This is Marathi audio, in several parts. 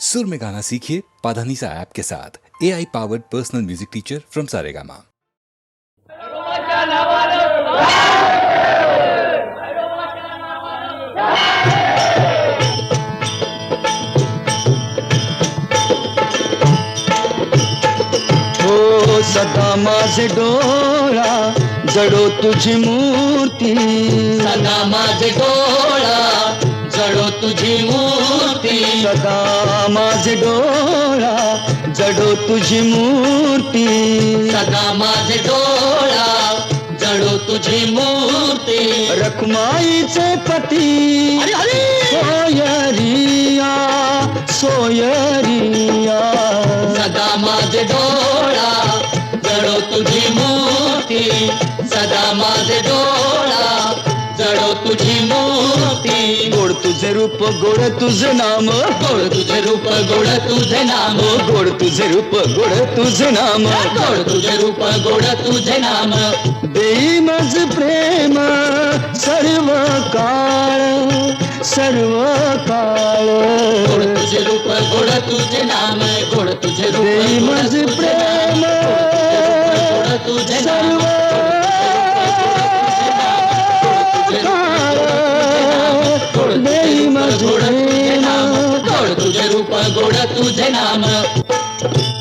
सुर में गाना सीखिए पाधानीसा ऐप के साथ। A I powered personal music teacher from Saregama सदा माझे डोळा जडो तुझी मूर्ती। सदा माझे डोळा जडो तुझी मूर्ती। सदा माझे डोळा जडो तुझी मूर्ती. सदा माझे डोळा जडो तुझी मूर्ती. रखमाईचे पती. सोयरिया सोयरिया. सदा माझे डोळा जडो तुझी मूर्ती. सदा माझे डोळा तुझी मूर्ती गोड तुझे रूप गोड तुझे नाम गोड तुझे रूप गोड तुझे नाम गोड तुझे रूप गोड तुझे नाम गोड तुझे रूप गोड तुझे नाम देई मज प्रेम सर्व काळ सर्व काळ गोड तुझे रूप गोड तुझे नाम गोड तुझे रूप देई गोड मज तुझे प्रेम गोड तुझे सर्व रूप गोड तुझे नाम.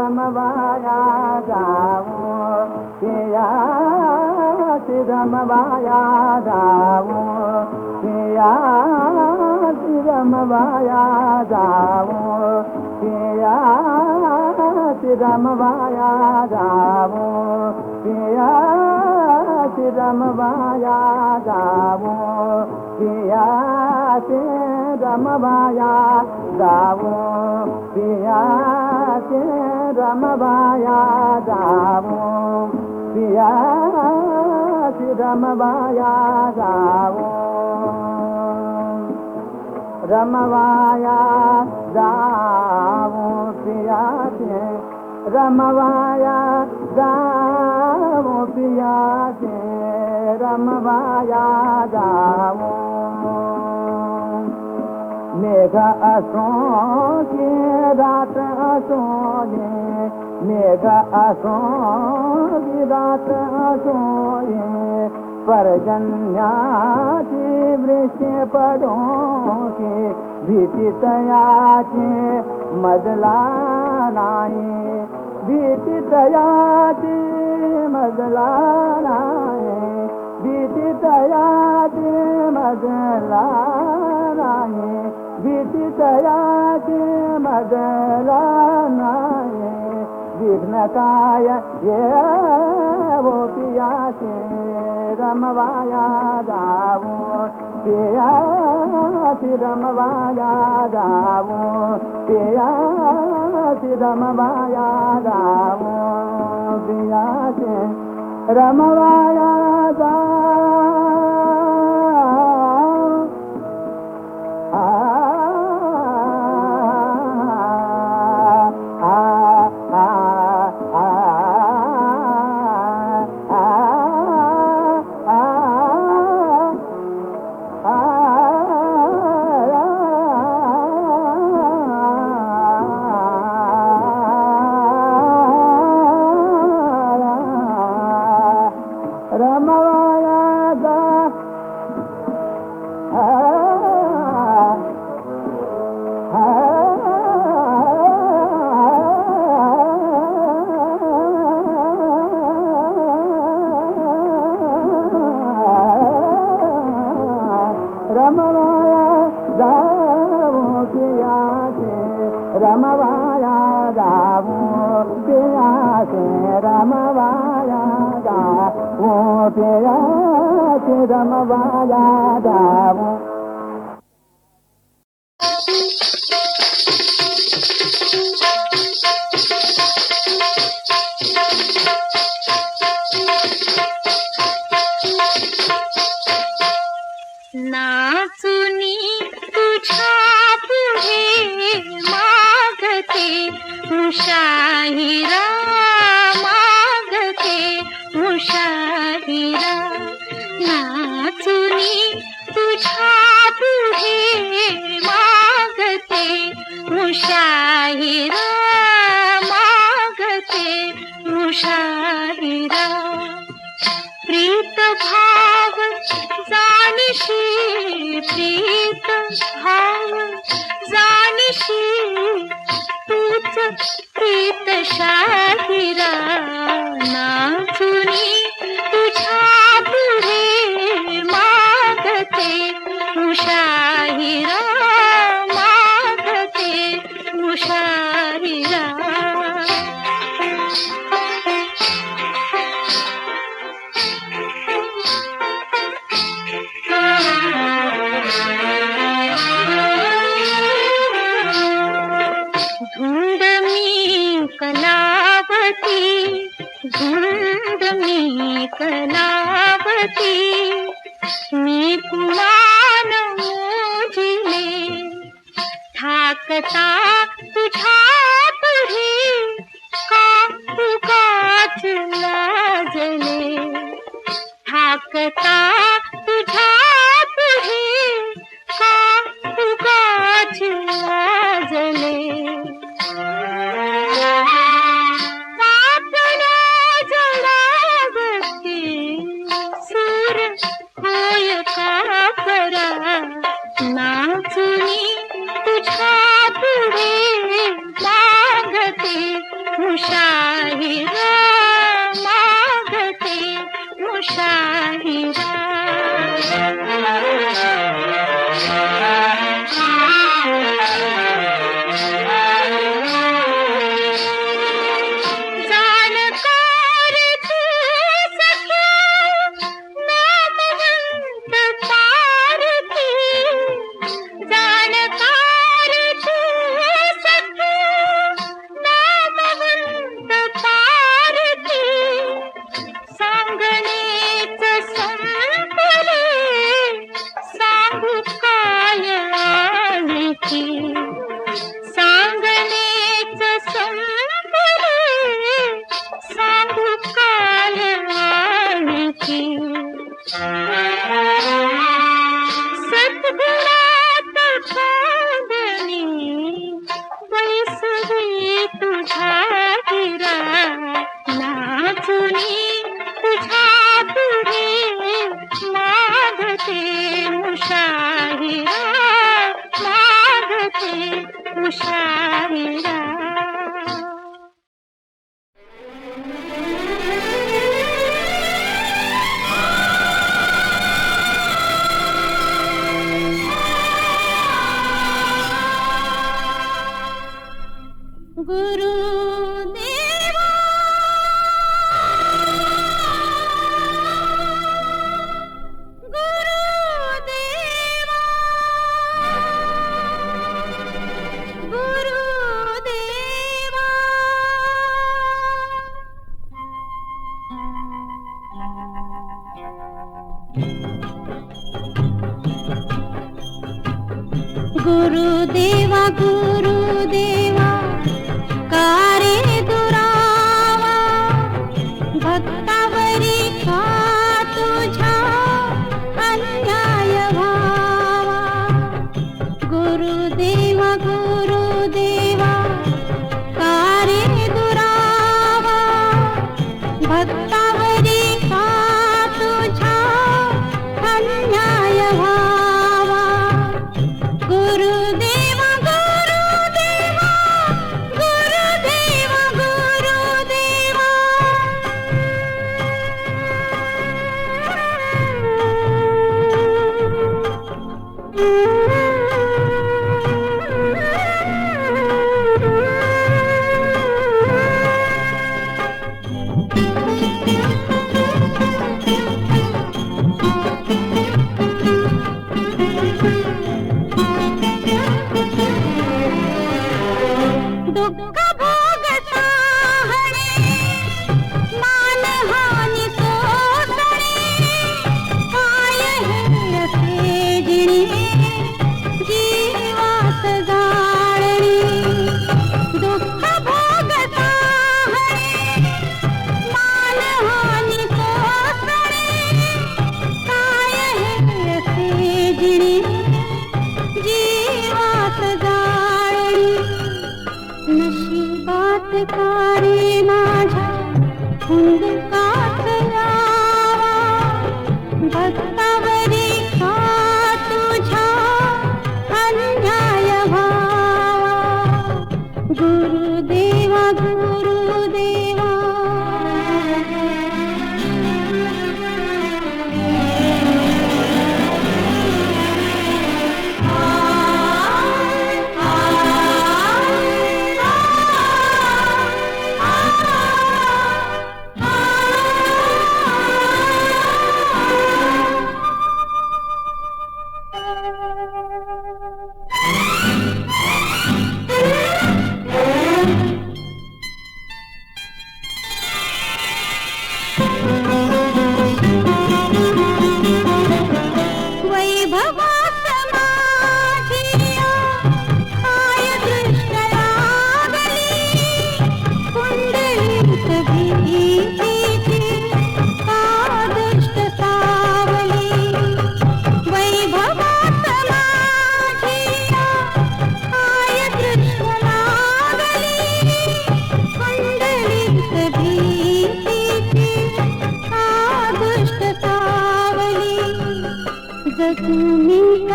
ಸಿದಮವಾಯಾದಾವು ಪ್ರಿಯ ಸಿದಮವಾಯಾದಾವು ಪ್ರಿಯ ಸಿದಮವಾಯಾದಾವು ಪ್ರಿಯ ಸಿದಮವಾಯಾದಾವು ಪ್ರಿಯ ಸಿದಮವಾಯಾದಾವು ಪ್ರಿಯ ಸಿದಮವಾಯಾದಾವು ಪ್ರಿಯ ዳሞ ቢያሲ ደመባያ ዳሞ ደመባያ ዳሞ ቢያሲ ደመባያ ዳሞ ቢያሲ ደመባያ ዳሞ असोगे रात असोगे मेघ असोगे रात असोगे परजन्याची वृष्टी पडोगे भीतीतयाचे मजला नाही भीतीतयाचे मजला नाही भीतीतयाचे मजला नाही बीत मदल के पीअ विघ्नकाय ये वो पिया रम पिया रमवाया ॾाऊ पिया ते आ नाचुनी तुझ्या पुढे मागते. शाहिरा que tal? गुरुदेवा गुरुदेवा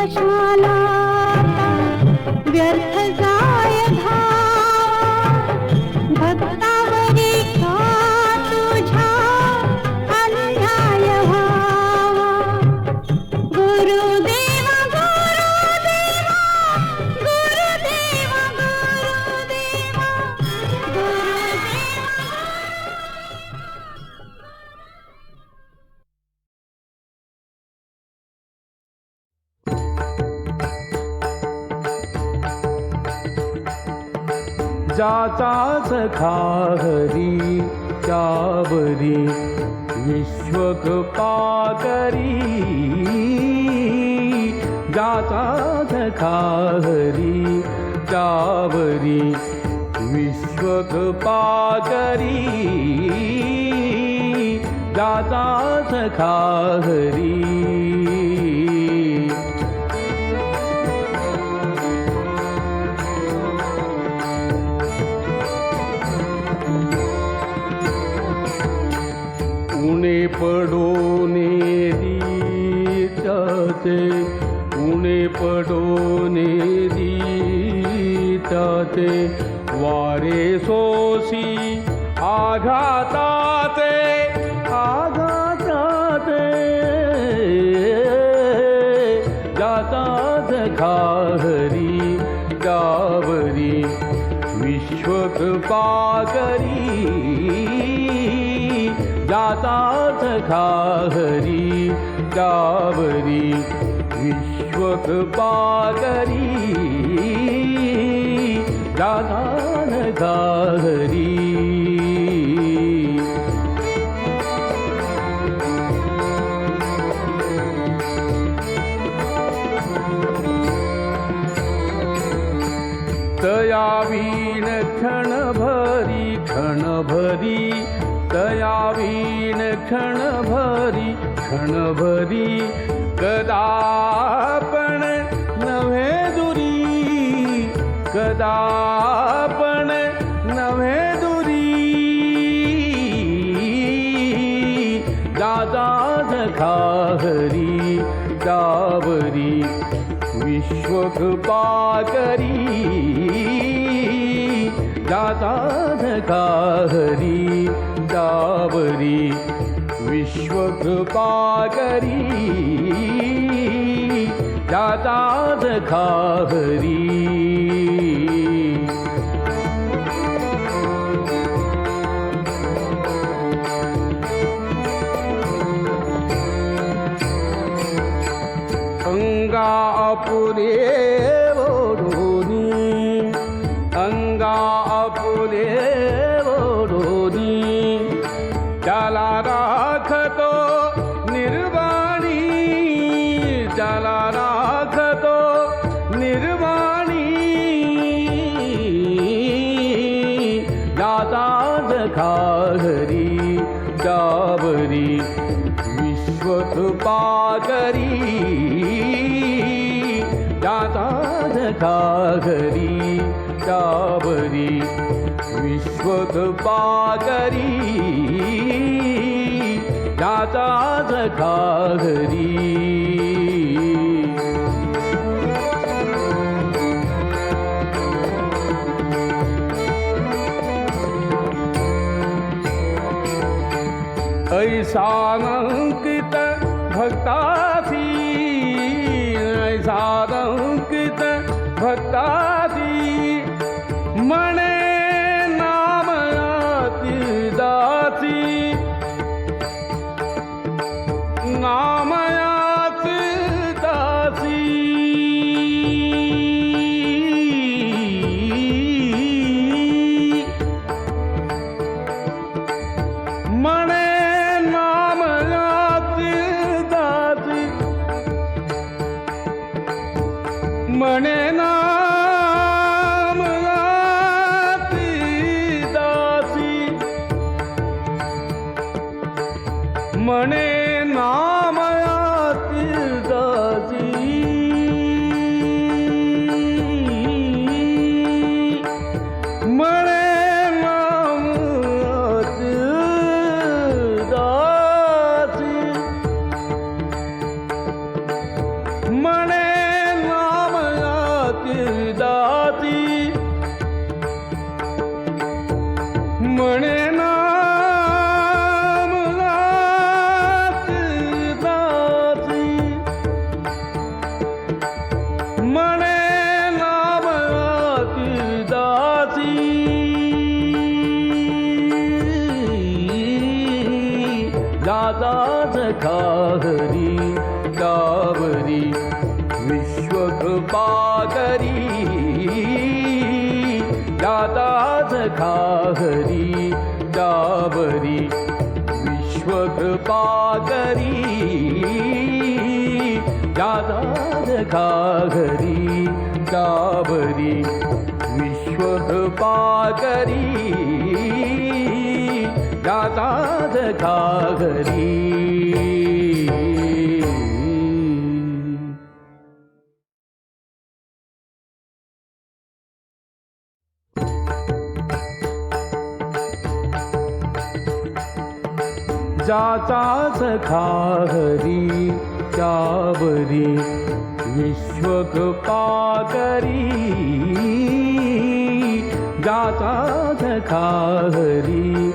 چشمالا بیار هزار जाता सखा हरी चावरी विश्वक पाकरी जाचा सखा हरी चावरी विश्वक पाकरी जाचा सखा पडोने दीचाचे उणे पडोने दीचाचे वारे सोसी आघाताचे आघाताचे. जातात घाहरी गावरी विश्वकृपाकरी. जातात खाहरी गावरी विश्वकृपाकरी. जातात खाहरी तया वीण क्षणभरी क्षणभरी दया वीण क्षणभरी क्षणभरी कदापण नव्हे दुरी कदापण नव्हे दुरी. दादा खाहरी डावरी विश्वकृपाकरी. दादा हरी डावरी विश्वकृपाकरी दादा हरी जातात घागरी चावरी विश्वत पागरी जातात घागरी ऐसा दादाच खाहरी कावरी विश्वकृपा करी दादाच खाहरी जाचाच खाहरी चावरी विश्वकृपा करी जाचाच खाहरी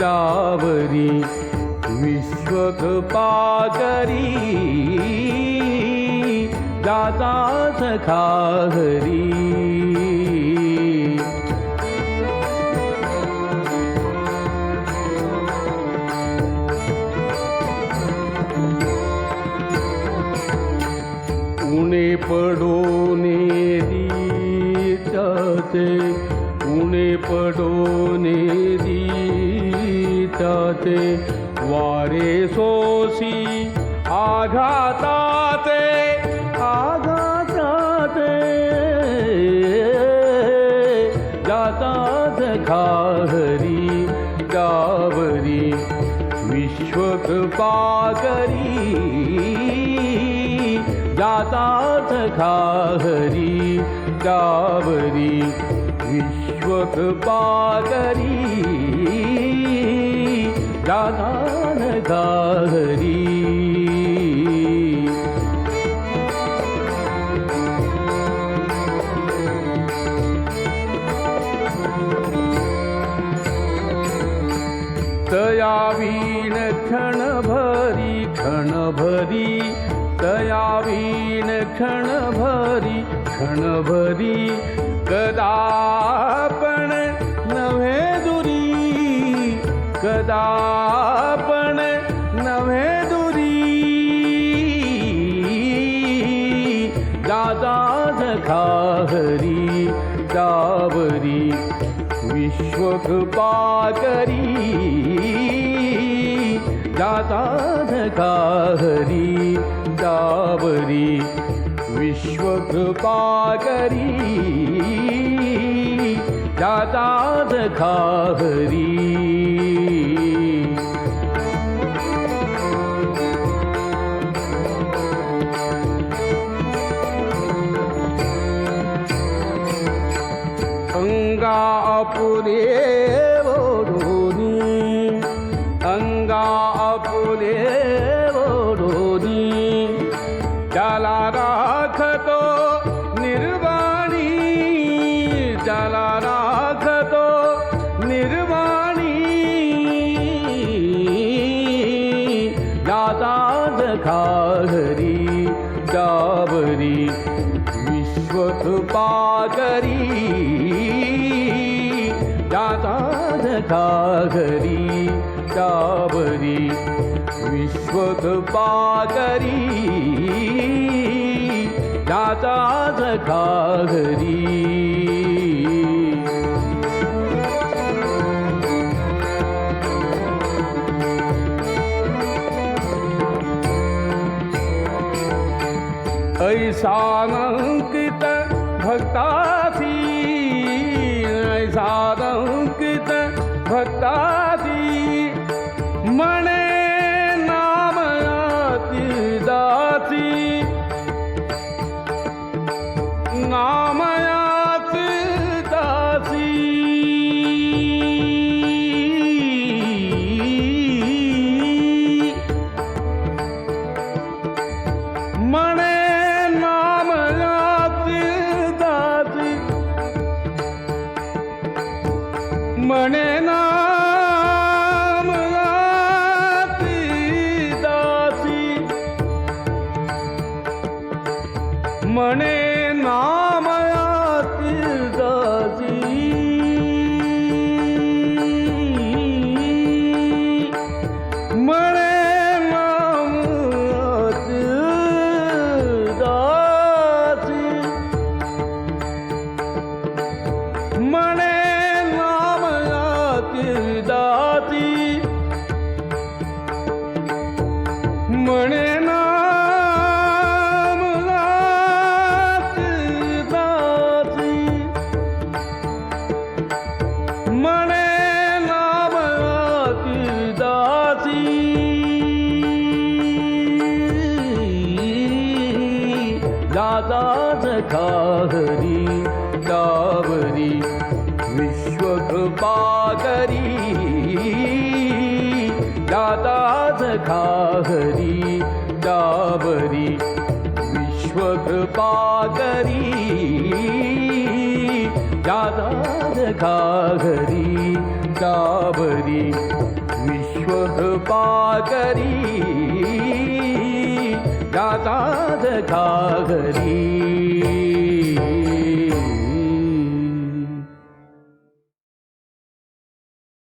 चावरी विश्वकृपा करी खाहरी उणे पडोने वारे सोसी आघाताते आघाताते। जातात घाहरी गावरी विश्वकृपा करी जातात घाहरी गावरी विश्वकृपा करी जातात खाहरी तया वीण क्षणभरी क्षणभरी तयावीण क्षणभरी क्षणभरी कदा पण नव्हे दुरी. कदा पण नव्हे दुरी. दादा खाहरी दावरी विश्वकृपा करी दादा खाहरी दावरी विश्व करी दादाद खाहरी अंगा अपुरे वोडोनी अंगा अपुरे घागरी काबरी विश्वत पागरी दादा घागरी ऐसानंकित भक्ता होता कथा हरी डावरी विश्वकृपाकरी दादाज खाहरी डावरी विश्वकृपाकरी दादाज खाहरी डावरी विश्वकृपाकरी दादाज खाहरी